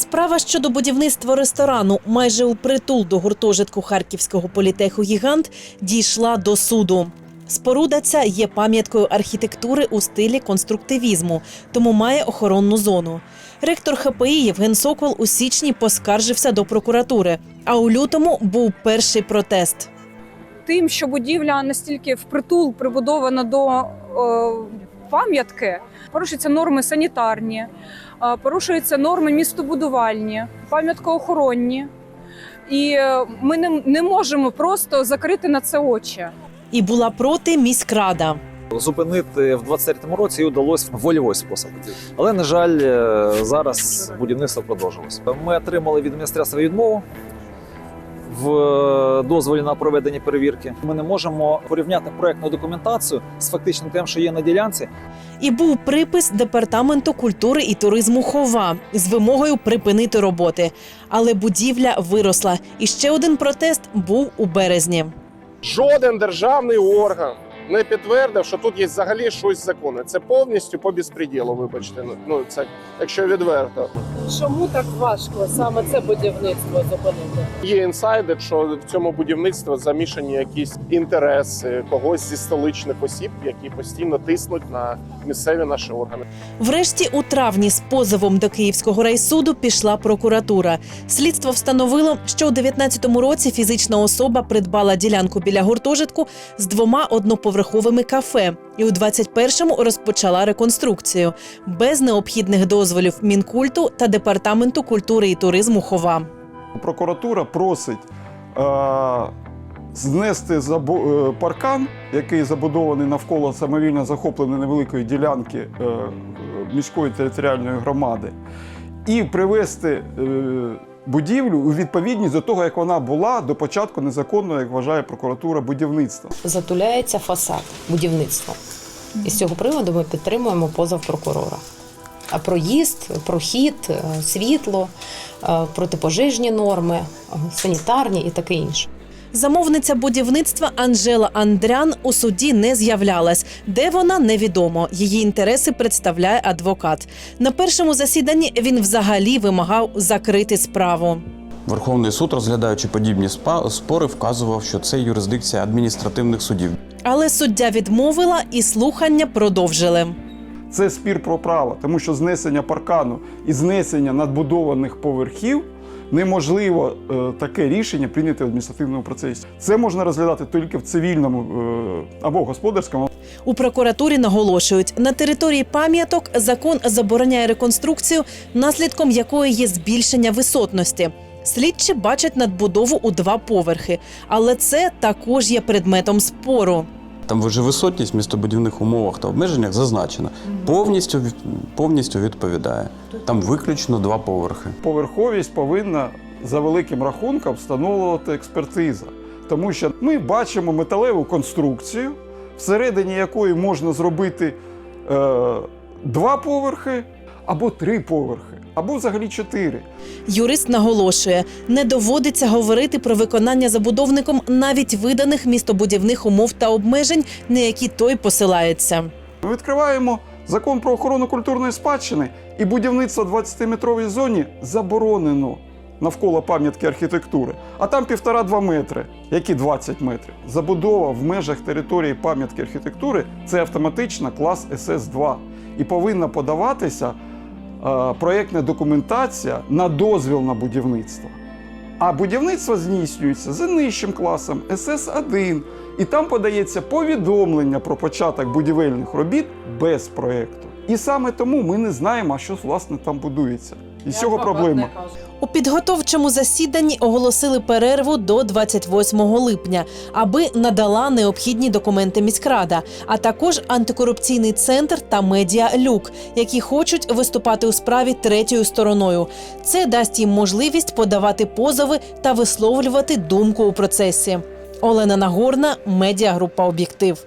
Справа щодо будівництва ресторану майже у притул до гуртожитку харківського політеху Гігант дійшла до суду. Споруда ця є пам'яткою архітектури у стилі конструктивізму, тому має охоронну зону. Ректор ХПІ Євген Сокол у січні поскаржився до прокуратури, а у лютому був перший протест. тим, що будівля настільки впритул прибудована до е, пам'ятки, порушуються норми санітарні, е, порушуються норми містобудувальні, пам'яткоохоронні. І е, ми не, не можемо просто закрити на це очі. І була проти міськрада. Зупинити в 23-му році її вдалося вольовий спосіб. Але, на жаль, е, зараз будівництво продовжилось. Ми отримали від міністерства відмову в е, дозволі на проведення перевірки. Ми не можемо порівняти проектну документацію з фактичним тим, що є на ділянці. І був припис департаменту культури і туризму Хова з вимогою припинити роботи. Але будівля виросла. І ще один протест був у березні. Жоден державний орган не підтвердив, що тут є взагалі щось законне. Це повністю по безпреділу, вибачте. Ну, Ну це якщо відверто. Чому так важко саме це будівництво зупинити? Є інсайди, що в цьому будівництві замішані якісь інтереси когось зі столичних осіб, які постійно тиснуть на місцеві наші органи. Врешті, у травні з позовом до Київського райсуду пішла прокуратура. Слідство встановило, що у 19-му році фізична особа придбала ділянку біля гуртожитку з двома одноповерховими кафе, і у 21-му розпочала реконструкцію без необхідних дозволів мінкульту та департаменту культури і туризму Хова. Прокуратура просить е, знести е, паркан, який забудований навколо самовільно захопленої невеликої ділянки е, е, міської територіальної громади, і привести будівлю у відповідність до того, як вона була до початку незаконного, як вважає прокуратура, будівництва. Затуляється фасад будівництва. І з цього приводу ми підтримуємо позов прокурора. А проїзд, прохід, е, світло, е, протипожежні норми, е, санітарні і таке інше. Замовниця будівництва Анжела Андрян у суді не з'являлась. Де вона невідомо. Її інтереси представляє адвокат. На першому засіданні він взагалі вимагав закрити справу. Верховний суд, розглядаючи подібні спа- спори, вказував, що це юрисдикція адміністративних судів. Але суддя відмовила і слухання продовжили. Це спір про право, тому що знесення паркану і знесення надбудованих поверхів неможливо е, таке рішення прийняти в адміністративному процесі. Це можна розглядати тільки в цивільному е, або господарському. У прокуратурі наголошують, на території пам'яток закон забороняє реконструкцію, наслідком якої є збільшення висотності. Слідчі бачать надбудову у два поверхи, але це також є предметом спору. Там вже висотність в містобудівних умовах та обмеженнях зазначена. Повністю, повністю відповідає. Там виключно два поверхи. Поверховість повинна за великим рахунком встановлювати експертиза, тому що ми бачимо металеву конструкцію, всередині якої можна зробити е, два поверхи або три поверхи, або взагалі чотири. Юрист наголошує, не доводиться говорити про виконання забудовником навіть виданих містобудівних умов та обмежень, на які той посилається. Ми відкриваємо закон про охорону культурної спадщини, і будівництво в 20-метровій зоні заборонено навколо пам'ятки архітектури. А там півтора-два метри, які 20 метрів. Забудова в межах території пам'ятки архітектури це автоматично клас СС2. І повинна подаватися проєктна документація на дозвіл на будівництво. А будівництво здійснюється за нижчим класом СС1, і там подається повідомлення про початок будівельних робіт без проєкту. І саме тому ми не знаємо, що власне там будується. І з цього проблема. У підготовчому засіданні оголосили перерву до 28 липня, аби надала необхідні документи міськрада, а також антикорупційний центр та медіа Люк, які хочуть виступати у справі третьою стороною. Це дасть їм можливість подавати позови та висловлювати думку у процесі. Олена Нагорна, медіагрупа Об'єктив.